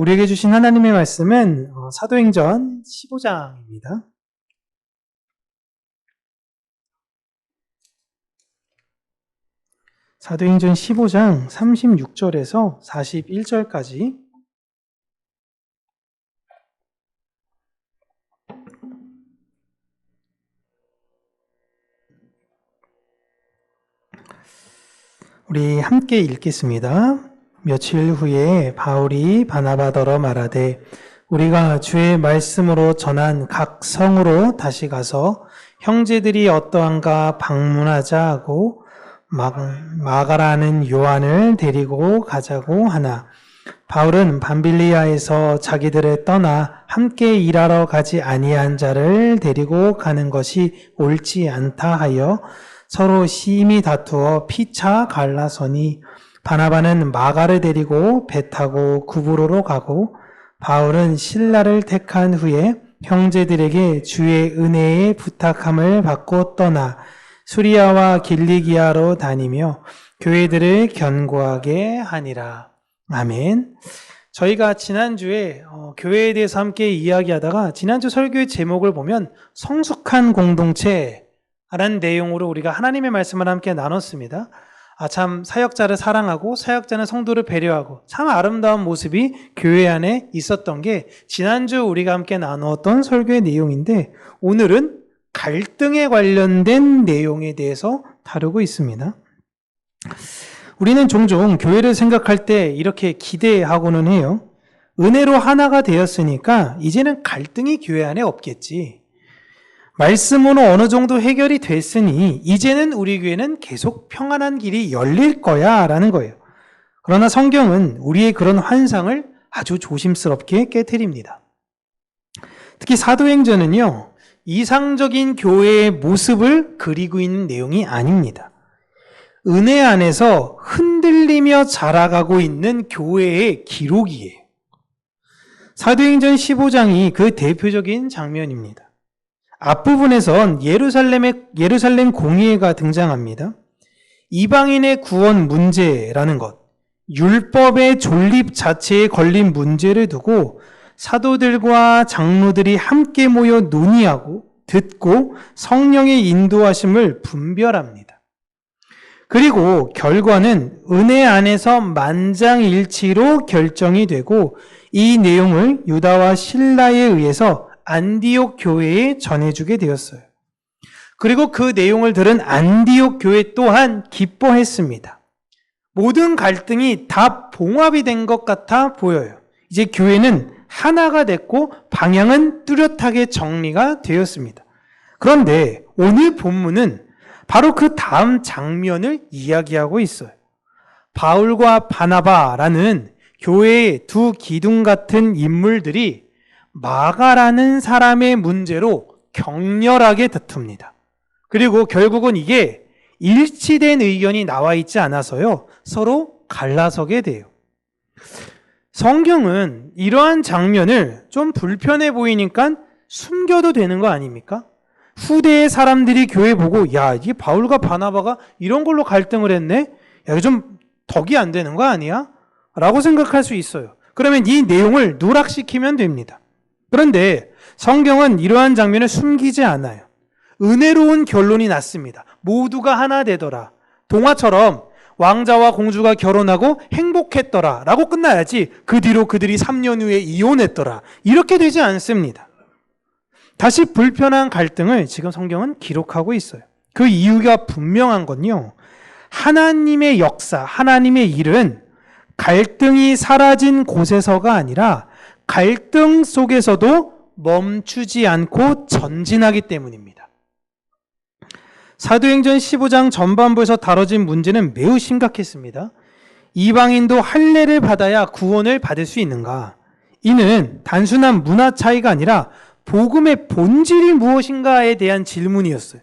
우리에게 주신 하나님의 말씀은 어, 사도행전 15장입니다. 사도행전 15장 36절에서 41절까지 우리 함께 읽겠습니다. 며칠 후에 바울이 바나바더러 말하되 우리가 주의 말씀으로 전한 각 성으로 다시 가서 형제들이 어떠한가 방문하자 하고 막, 마가라는 요한을 데리고 가자고 하나 바울은 밤빌리아에서 자기들을 떠나 함께 일하러 가지 아니한 자를 데리고 가는 것이 옳지 않다 하여 서로 심히 다투어 피차 갈라서니 바나바는 마가를 데리고 배 타고 구브로로 가고 바울은 신라를 택한 후에 형제들에게 주의 은혜의 부탁함을 받고 떠나 수리아와 길리기아로 다니며 교회들을 견고하게 하니라. 아멘. 저희가 지난주에 어, 교회에 대해서 함께 이야기하다가 지난주 설교의 제목을 보면 성숙한 공동체라는 내용으로 우리가 하나님의 말씀을 함께 나눴습니다. 아, 참, 사역자를 사랑하고 사역자는 성도를 배려하고 참 아름다운 모습이 교회 안에 있었던 게 지난주 우리가 함께 나누었던 설교의 내용인데 오늘은 갈등에 관련된 내용에 대해서 다루고 있습니다. 우리는 종종 교회를 생각할 때 이렇게 기대하고는 해요. 은혜로 하나가 되었으니까 이제는 갈등이 교회 안에 없겠지. 말씀으로 어느 정도 해결이 됐으니 이제는 우리 교회는 계속 평안한 길이 열릴 거야 라는 거예요. 그러나 성경은 우리의 그런 환상을 아주 조심스럽게 깨뜨립니다. 특히 사도행전은요, 이상적인 교회의 모습을 그리고 있는 내용이 아닙니다. 은혜 안에서 흔들리며 자라가고 있는 교회의 기록이에요. 사도행전 15장이 그 대표적인 장면입니다. 앞부분에선 예루살렘의, 예루살렘 공의회가 등장합니다. 이방인의 구원 문제라는 것, 율법의 존립 자체에 걸린 문제를 두고 사도들과 장로들이 함께 모여 논의하고 듣고 성령의 인도하심을 분별합니다. 그리고 결과는 은혜 안에서 만장일치로 결정이 되고 이 내용을 유다와 신라에 의해서 안디옥 교회에 전해주게 되었어요. 그리고 그 내용을 들은 안디옥 교회 또한 기뻐했습니다. 모든 갈등이 다 봉합이 된 것 같아 보여요. 이제 교회는 하나가 됐고 방향은 뚜렷하게 정리가 되었습니다. 그런데 오늘 본문은 바로 그 다음 장면을 이야기하고 있어요. 바울과 바나바라는 교회의 두 기둥 같은 인물들이 마가라는 사람의 문제로 격렬하게 다툽니다. 그리고 결국은 이게 일치된 의견이 나와 있지 않아서요. 서로 갈라서게 돼요. 성경은 이러한 장면을 좀 불편해 보이니까 숨겨도 되는 거 아닙니까? 후대의 사람들이 교회 보고 야 이게 바울과 바나바가 이런 걸로 갈등을 했네. 야 이거 좀 덕이 안 되는 거 아니야? 라고 생각할 수 있어요. 그러면 이 내용을 누락시키면 됩니다. 그런데 성경은 이러한 장면을 숨기지 않아요. 은혜로운 결론이 났습니다. 모두가 하나 되더라. 동화처럼 왕자와 공주가 결혼하고 행복했더라. 라고 끝나야지 그 뒤로 그들이 3년 후에 이혼했더라. 이렇게 되지 않습니다. 다시 불편한 갈등을 지금 성경은 기록하고 있어요. 그 이유가 분명한 건요. 하나님의 역사, 하나님의 일은 갈등이 사라진 곳에서가 아니라 갈등 속에서도 멈추지 않고 전진하기 때문입니다. 사도행전 15장 전반부에서 다뤄진 문제는 매우 심각했습니다. 이방인도 할례를 받아야 구원을 받을 수 있는가? 이는 단순한 문화 차이가 아니라 복음의 본질이 무엇인가에 대한 질문이었어요.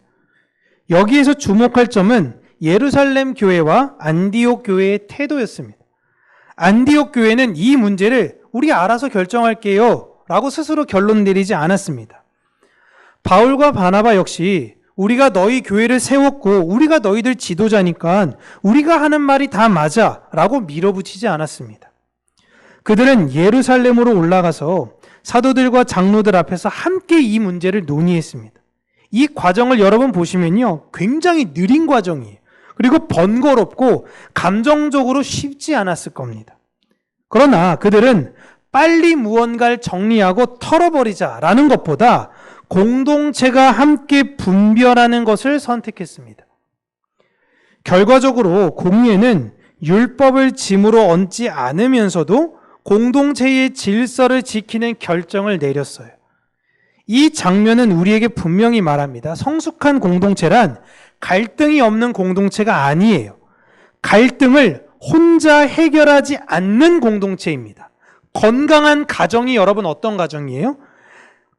여기에서 주목할 점은 예루살렘 교회와 안디옥 교회의 태도였습니다. 안디옥 교회는 이 문제를 우리 알아서 결정할게요. 라고 스스로 결론 내리지 않았습니다. 바울과 바나바 역시 우리가 너희 교회를 세웠고 우리가 너희들 지도자니까 우리가 하는 말이 다 맞아 라고 밀어붙이지 않았습니다. 그들은 예루살렘으로 올라가서 사도들과 장로들 앞에서 함께 이 문제를 논의했습니다. 이 과정을 여러분 보시면요. 굉장히 느린 과정이에요. 그리고 번거롭고 감정적으로 쉽지 않았을 겁니다. 그러나 그들은 빨리 무언가를 정리하고 털어버리자라는 것보다 공동체가 함께 분별하는 것을 선택했습니다. 결과적으로 공예는 율법을 짐으로 얹지 않으면서도 공동체의 질서를 지키는 결정을 내렸어요. 이 장면은 우리에게 분명히 말합니다. 성숙한 공동체란 갈등이 없는 공동체가 아니에요. 갈등을 혼자 해결하지 않는 공동체입니다. 건강한 가정이 여러분 어떤 가정이에요?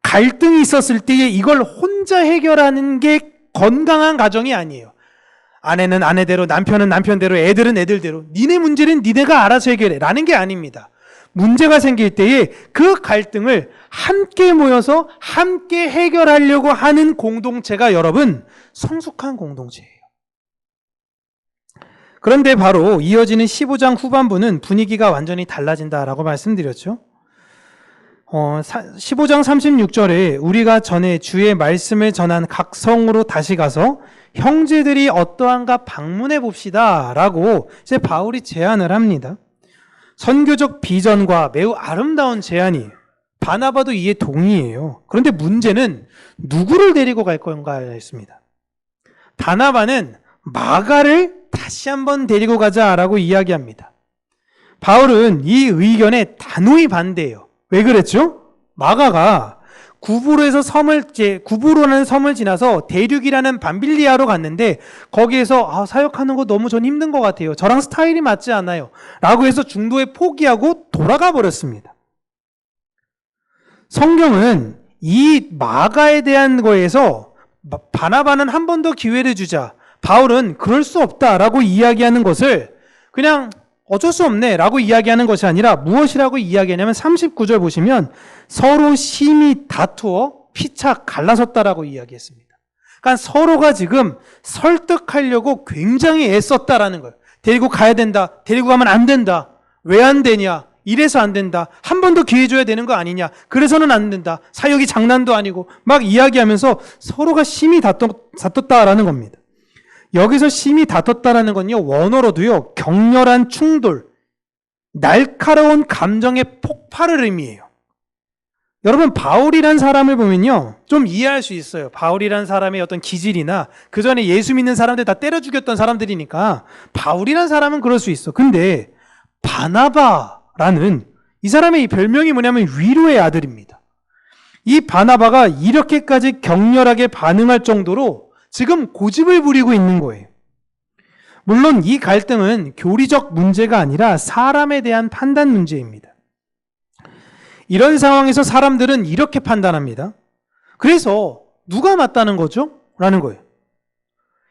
갈등이 있었을 때에 이걸 혼자 해결하는 게 건강한 가정이 아니에요. 아내는 아내대로, 남편은 남편대로, 애들은 애들대로, 니네 문제는 니네가 알아서 해결해. 라는 게 아닙니다. 문제가 생길 때에 그 갈등을 함께 모여서 함께 해결하려고 하는 공동체가 여러분 성숙한 공동체예요. 그런데 바로 이어지는 15장 후반부는 분위기가 완전히 달라진다라고 말씀드렸죠. 어, 15장 36절에 우리가 전에 주의 말씀을 전한 각 성으로 다시 가서 형제들이 어떠한가 방문해 봅시다. 라고 이제 바울이 제안을 합니다. 선교적 비전과 매우 아름다운 제안이에요. 바나바도 이에 동의해요. 그런데 문제는 누구를 데리고 갈 건가였습니다. 바나바는 마가를 다시 한번 데리고 가자라고 이야기합니다. 바울은 이 의견에 단호히 반대해요. 왜 그랬죠? 마가가 구부로에서 섬을 제 구부로라는 섬을 지나서 대륙이라는 밤빌리아로 갔는데 거기에서 아, 사역하는 거 너무 전 힘든 것 같아요. 저랑 스타일이 맞지 않아요.라고 해서 중도에 포기하고 돌아가 버렸습니다. 성경은 이 마가에 대한 거에서 바나바는 한 번 더 기회를 주자. 바울은 그럴 수 없다라고 이야기하는 것을 그냥 어쩔 수 없네 라고 이야기하는 것이 아니라 무엇이라고 이야기하냐면 39절 보시면 서로 심히 다투어 피차 갈라섰다라고 이야기했습니다. 그러니까 서로가 지금 설득하려고 굉장히 애썼다라는 거예요. 데리고 가야 된다. 데리고 가면 안 된다. 왜 안 되냐? 이래서 안 된다. 한 번 더 기회 줘야 되는 거 아니냐? 그래서는 안 된다. 사역이 장난도 아니고 막 이야기하면서 서로가 심히 다퉜, 다퉜다라는 겁니다. 여기서 심히 다퉜다라는 건요, 원어로도요, 격렬한 충돌, 날카로운 감정의 폭발을 의미해요. 여러분, 바울이란 사람을 보면요, 좀 이해할 수 있어요. 바울이란 사람의 어떤 기질이나, 그 전에 예수 믿는 사람들 다 때려 죽였던 사람들이니까, 바울이란 사람은 그럴 수 있어. 근데, 바나바라는 이 사람의 이 별명이 뭐냐면 위로의 아들입니다. 이 바나바가 이렇게까지 격렬하게 반응할 정도로 지금 고집을 부리고 있는 거예요. 물론 이 갈등은 교리적 문제가 아니라 사람에 대한 판단 문제입니다. 이런 상황에서 사람들은 이렇게 판단합니다. 그래서 누가 맞다는 거죠? 라는 거예요.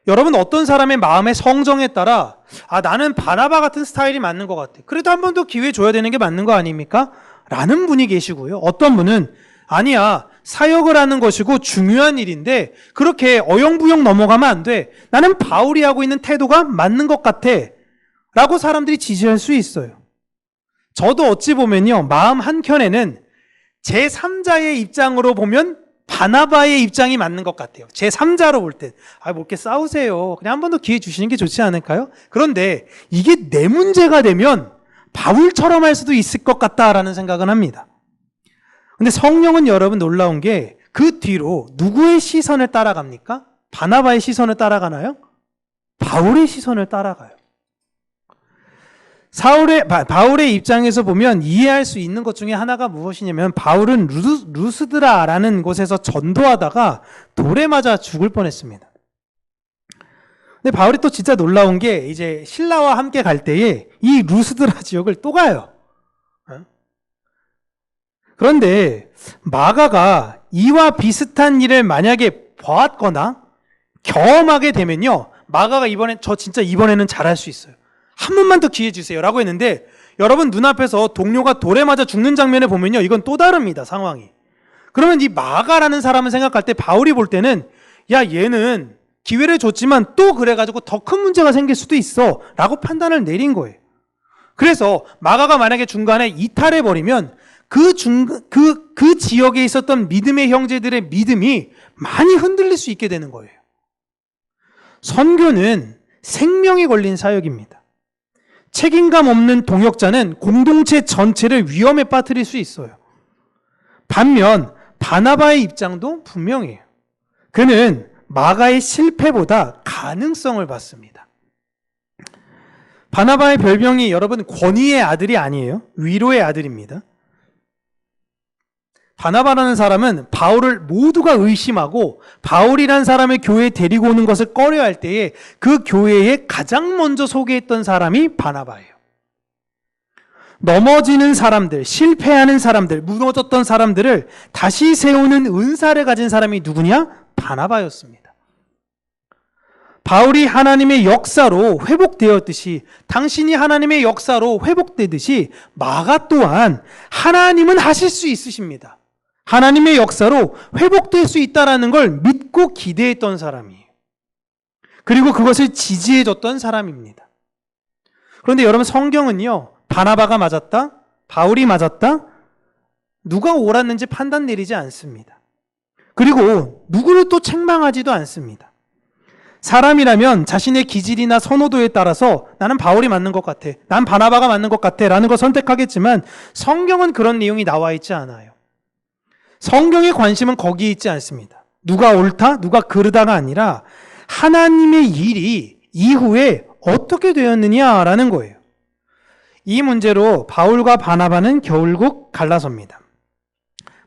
여러분 어떤 사람의 마음의 성정에 따라 아 나는 바나바 같은 스타일이 맞는 것 같아. 그래도 한 번 더 기회 줘야 되는 게 맞는 거 아닙니까? 라는 분이 계시고요. 어떤 분은 아니야 사역을 하는 것이고 중요한 일인데 그렇게 어영부영 넘어가면 안 돼. 나는 바울이 하고 있는 태도가 맞는 것 같아. 라고 사람들이 지지할 수 있어요. 저도 어찌 보면요. 마음 한켠에는 제 3자의 입장으로 보면 바나바의 입장이 맞는 것 같아요. 제 3자로 볼 때. 아, 뭐 이렇게 싸우세요. 그냥 한 번 더 기회 주시는 게 좋지 않을까요? 그런데 이게 내 문제가 되면 바울처럼 할 수도 있을 것 같다라는 생각은 합니다. 근데 성령은 여러분 놀라운 게 그 뒤로 누구의 시선을 따라갑니까? 바나바의 시선을 따라가나요? 바울의 시선을 따라가요. 사울의, 바, 바울의 입장에서 보면 이해할 수 있는 것 중에 하나가 무엇이냐면 바울은 루스, 루스드라라는 곳에서 전도하다가 돌에 맞아 죽을 뻔했습니다. 근데 바울이 또 진짜 놀라운 게 이제 신라와 함께 갈 때에 이 루스드라 지역을 또 가요. 그런데 마가가 이와 비슷한 일을 만약에 보았거나 경험하게 되면요. 마가가 이번에 저 진짜 이번에는 잘할 수 있어요. 한 번만 더 기회 주세요. 라고 했는데 여러분 눈앞에서 동료가 돌에 맞아 죽는 장면을 보면요. 이건 또 다릅니다. 상황이. 그러면 이 마가라는 사람을 생각할 때 바울이 볼 때는 야 얘는 기회를 줬지만 또 그래 가지고 더 큰 문제가 생길 수도 있어. 라고 판단을 내린 거예요. 그래서 마가가 만약에 중간에 이탈해 버리면 그 중, 그, 그 지역에 있었던 믿음의 형제들의 믿음이 많이 흔들릴 수 있게 되는 거예요. 선교는 생명이 걸린 사역입니다. 책임감 없는 동역자는 공동체 전체를 위험에 빠뜨릴 수 있어요. 반면 바나바의 입장도 분명해요. 그는 마가의 실패보다 가능성을 봤습니다. 바나바의 별명이 여러분 권위의 아들이 아니에요. 위로의 아들입니다. 바나바라는 사람은 바울을 모두가 의심하고 바울이란 사람을 교회에 데리고 오는 것을 꺼려 할 때에 그 교회에 가장 먼저 소개했던 사람이 바나바예요. 넘어지는 사람들, 실패하는 사람들, 무너졌던 사람들을 다시 세우는 은사를 가진 사람이 누구냐? 바나바였습니다. 바울이 하나님의 역사로 회복되었듯이 당신이 하나님의 역사로 회복되듯이 마가 또한 하나님은 하실 수 있으십니다. 하나님의 역사로 회복될 수 있다라는 걸 믿고 기대했던 사람이에요. 그리고 그것을 지지해 줬던 사람입니다. 그런데 여러분 성경은요, 바나바가 맞았다? 바울이 맞았다? 누가 옳았는지 판단 내리지 않습니다. 그리고 누구를 또 책망하지도 않습니다. 사람이라면 자신의 기질이나 선호도에 따라서 나는 바울이 맞는 것 같아. 난 바나바가 맞는 것 같아. 라는 걸 선택하겠지만 성경은 그런 내용이 나와 있지 않아요. 성경의 관심은 거기에 있지 않습니다. 누가 옳다, 누가 그르다가 아니라 하나님의 일이 이후에 어떻게 되었느냐라는 거예요. 이 문제로 바울과 바나바는 결국 갈라섭니다.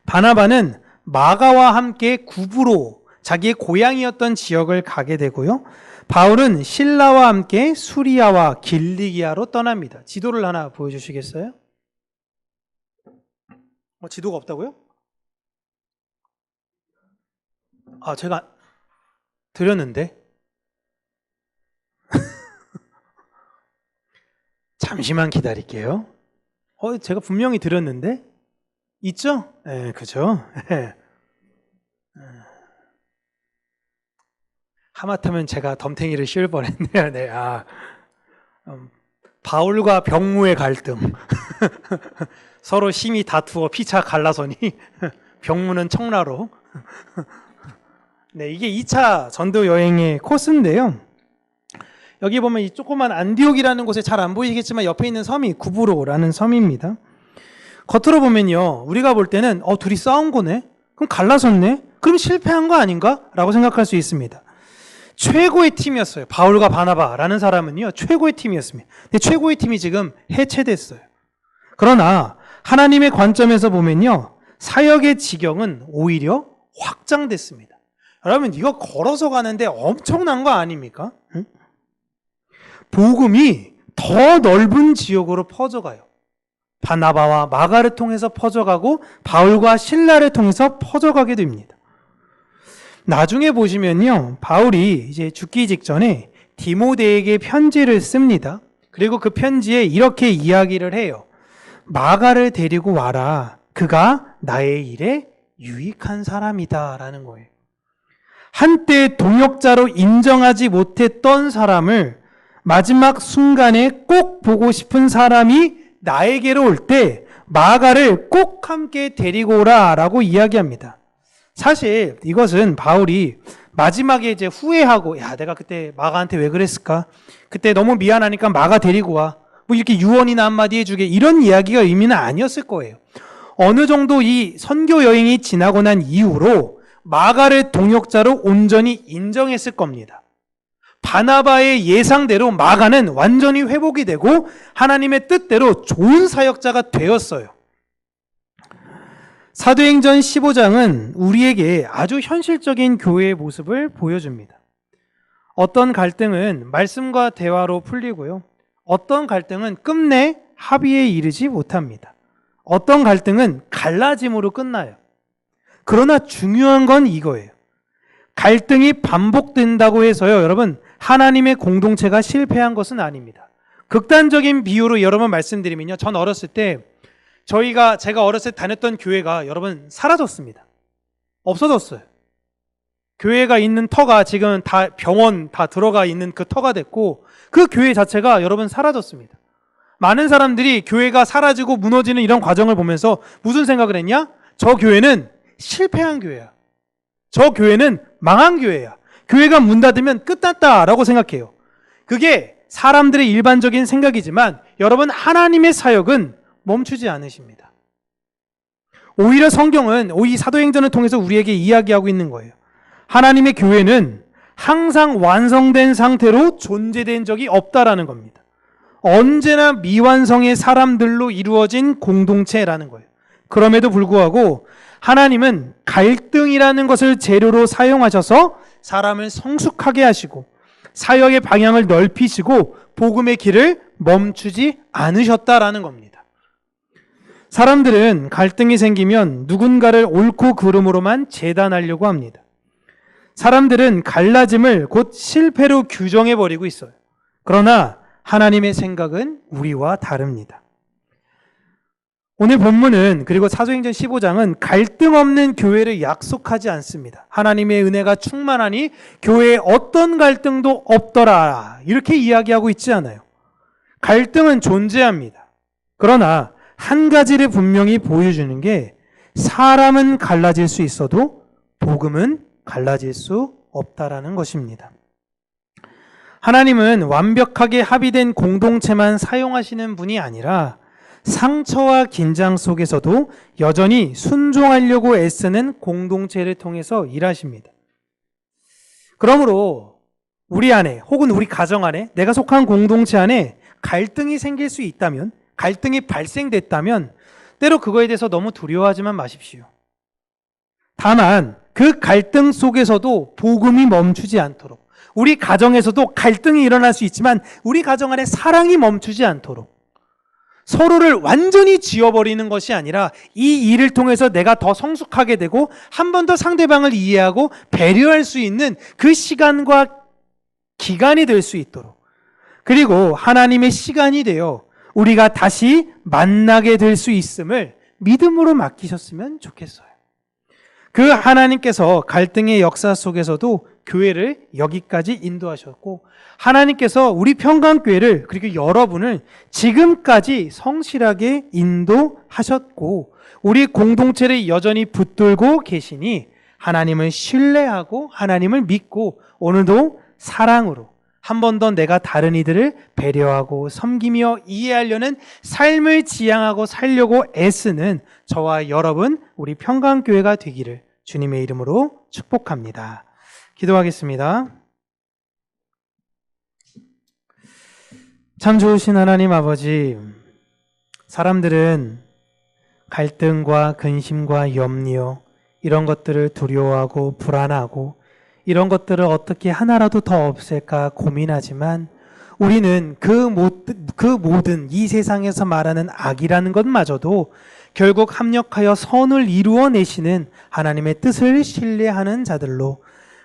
바나바는 마가와 함께 구부로 자기의 고향이었던 지역을 가게 되고요. 바울은 신라와 함께 수리아와 길리기아로 떠납니다. 지도를 하나 보여주시겠어요? 어, 지도가 없다고요? 아, 제가 드렸는데. 잠시만 기다릴게요. 어, 제가 분명히 드렸는데. 있죠? 예, 그죠? 예. 하마터면 제가 덤탱이를 씌울 뻔했네요. 네, 아. 음, 바울과 병무의 갈등. 서로 심히 다투어 피차 갈라서니 병무는 청라로. 네, 이게 2차 전도 여행의 코스인데요. 여기 보면 이 조그만 안디옥이라는 곳에 잘 안 보이시겠지만 옆에 있는 섬이 구브로라는 섬입니다. 겉으로 보면요. 우리가 볼 때는 어 둘이 싸운 거네. 그럼 갈라섰네. 그럼 실패한 거 아닌가? 라고 생각할 수 있습니다. 최고의 팀이었어요. 바울과 바나바라는 사람은요. 최고의 팀이었습니다. 근데 최고의 팀이 지금 해체됐어요. 그러나 하나님의 관점에서 보면요. 사역의 지경은 오히려 확장됐습니다. 여러분 이거 걸어서 가는데 엄청난 거 아닙니까? 응? 복음이 더 넓은 지역으로 퍼져가요. 바나바와 마가를 통해서 퍼져가고 바울과 신라를 통해서 퍼져가게 됩니다. 나중에 보시면요. 바울이 이제 죽기 직전에 디모데에게 편지를 씁니다. 그리고 그 편지에 이렇게 이야기를 해요. 마가를 데리고 와라. 그가 나의 일에 유익한 사람이다. 라는 거예요. 한때 동역자로 인정하지 못했던 사람을 마지막 순간에 꼭 보고 싶은 사람이 나에게로 올 때 마가를 꼭 함께 데리고 오라 라고 이야기합니다. 사실 이것은 바울이 마지막에 이제 후회하고 야 내가 그때 마가한테 왜 그랬을까? 그때 너무 미안하니까 마가 데리고 와. 뭐 이렇게 유언이나 한마디 해주게 이런 이야기가 의미는 아니었을 거예요. 어느 정도 이 선교 여행이 지나고 난 이후로 마가를 동역자로 온전히 인정했을 겁니다. 바나바의 예상대로 마가는 완전히 회복이 되고 하나님의 뜻대로 좋은 사역자가 되었어요. 사도행전 15장은 우리에게 아주 현실적인 교회의 모습을 보여줍니다. 어떤 갈등은 말씀과 대화로 풀리고요. 어떤 갈등은 끝내 합의에 이르지 못합니다. 어떤 갈등은 갈라짐으로 끝나요. 그러나 중요한 건 이거예요. 갈등이 반복된다고 해서요, 여러분, 하나님의 공동체가 실패한 것은 아닙니다. 극단적인 비유로 여러분 말씀드리면요. 전 어렸을 때 저희가 제가 어렸을 때 다녔던 교회가 여러분 사라졌습니다. 없어졌어요. 교회가 있는 터가 지금 다 병원 다 들어가 있는 그 터가 됐고 그 교회 자체가 여러분 사라졌습니다. 많은 사람들이 교회가 사라지고 무너지는 이런 과정을 보면서 무슨 생각을 했냐? 저 교회는 실패한 교회야. 저 교회는 망한 교회야. 교회가 문 닫으면 끝났다라고 생각해요. 그게 사람들의 일반적인 생각이지만 여러분 하나님의 사역은 멈추지 않으십니다. 오히려 성경은 오이 사도행전을 통해서 우리에게 이야기하고 있는 거예요. 하나님의 교회는 항상 완성된 상태로 존재된 적이 없다라는 겁니다. 언제나 미완성의 사람들로 이루어진 공동체라는 거예요. 그럼에도 불구하고 하나님은 갈등이라는 것을 재료로 사용하셔서 사람을 성숙하게 하시고 사역의 방향을 넓히시고 복음의 길을 멈추지 않으셨다라는 겁니다. 사람들은 갈등이 생기면 누군가를 옳고 그름으로만 재단하려고 합니다. 사람들은 갈라짐을 곧 실패로 규정해 버리고 있어요. 그러나 하나님의 생각은 우리와 다릅니다. 오늘 본문은 그리고 사도행전 15장은 갈등 없는 교회를 약속하지 않습니다. 하나님의 은혜가 충만하니 교회에 어떤 갈등도 없더라. 이렇게 이야기하고 있지 않아요. 갈등은 존재합니다. 그러나 한 가지를 분명히 보여주는 게 사람은 갈라질 수 있어도 복음은 갈라질 수 없다라는 것입니다. 하나님은 완벽하게 합의된 공동체만 사용하시는 분이 아니라 상처와 긴장 속에서도 여전히 순종하려고 애쓰는 공동체를 통해서 일하십니다. 그러므로 우리 안에 혹은 우리 가정 안에 내가 속한 공동체 안에 갈등이 생길 수 있다면 갈등이 발생됐다면 때로 그거에 대해서 너무 두려워하지만 마십시오. 다만 그 갈등 속에서도 복음이 멈추지 않도록 우리 가정에서도 갈등이 일어날 수 있지만 우리 가정 안에 사랑이 멈추지 않도록 서로를 완전히 지워버리는 것이 아니라 이 일을 통해서 내가 더 성숙하게 되고 한 번 더 상대방을 이해하고 배려할 수 있는 그 시간과 기간이 될 수 있도록 그리고 하나님의 시간이 되어 우리가 다시 만나게 될 수 있음을 믿음으로 맡기셨으면 좋겠어요. 그 하나님께서 갈등의 역사 속에서도 교회를 여기까지 인도하셨고 하나님께서 우리 평강교회를 그리고 여러분을 지금까지 성실하게 인도하셨고 우리 공동체를 여전히 붙들고 계시니 하나님을 신뢰하고 하나님을 믿고 오늘도 사랑으로 한 번 더 내가 다른 이들을 배려하고 섬기며 이해하려는 삶을 지향하고 살려고 애쓰는 저와 여러분 우리 평강교회가 되기를 주님의 이름으로 축복합니다. 기도하겠습니다. 참 좋으신 하나님 아버지, 사람들은 갈등과 근심과 염려, 이런 것들을 두려워하고 불안하고 이런 것들을 어떻게 하나라도 더 없앨까 고민하지만 우리는 그, 모, 그 모든 이 세상에서 말하는 악이라는 것마저도 결국 합력하여 선을 이루어내시는 하나님의 뜻을 신뢰하는 자들로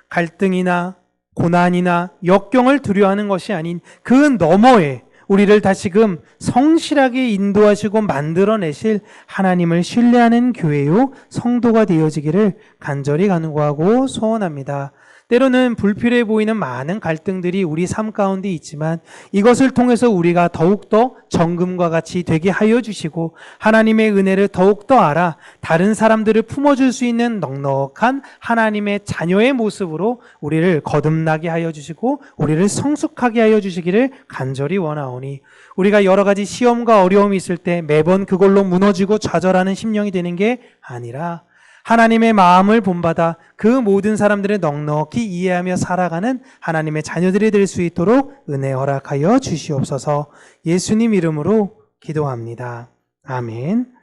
갈등이나 고난이나 역경을 두려워하는 것이 아닌 그 너머에 우리를 다시금 성실하게 인도하시고 만들어내실 하나님을 신뢰하는 교회요 성도가 되어지기를 간절히 간구하고 소원합니다. 때로는 불필요해 보이는 많은 갈등들이 우리 삶 가운데 있지만 이것을 통해서 우리가 더욱더 정금과 같이 되게 하여 주시고 하나님의 은혜를 더욱더 알아 다른 사람들을 품어줄 수 있는 넉넉한 하나님의 자녀의 모습으로 우리를 거듭나게 하여 주시고 우리를 성숙하게 하여 주시기를 간절히 원하오니 우리가 여러 가지 시험과 어려움이 있을 때 매번 그걸로 무너지고 좌절하는 심령이 되는 게 아니라 하나님의 마음을 본받아 그 모든 사람들을 넉넉히 이해하며 살아가는 하나님의 자녀들이 될 수 있도록 은혜 허락하여 주시옵소서 예수님 이름으로 기도합니다. 아멘.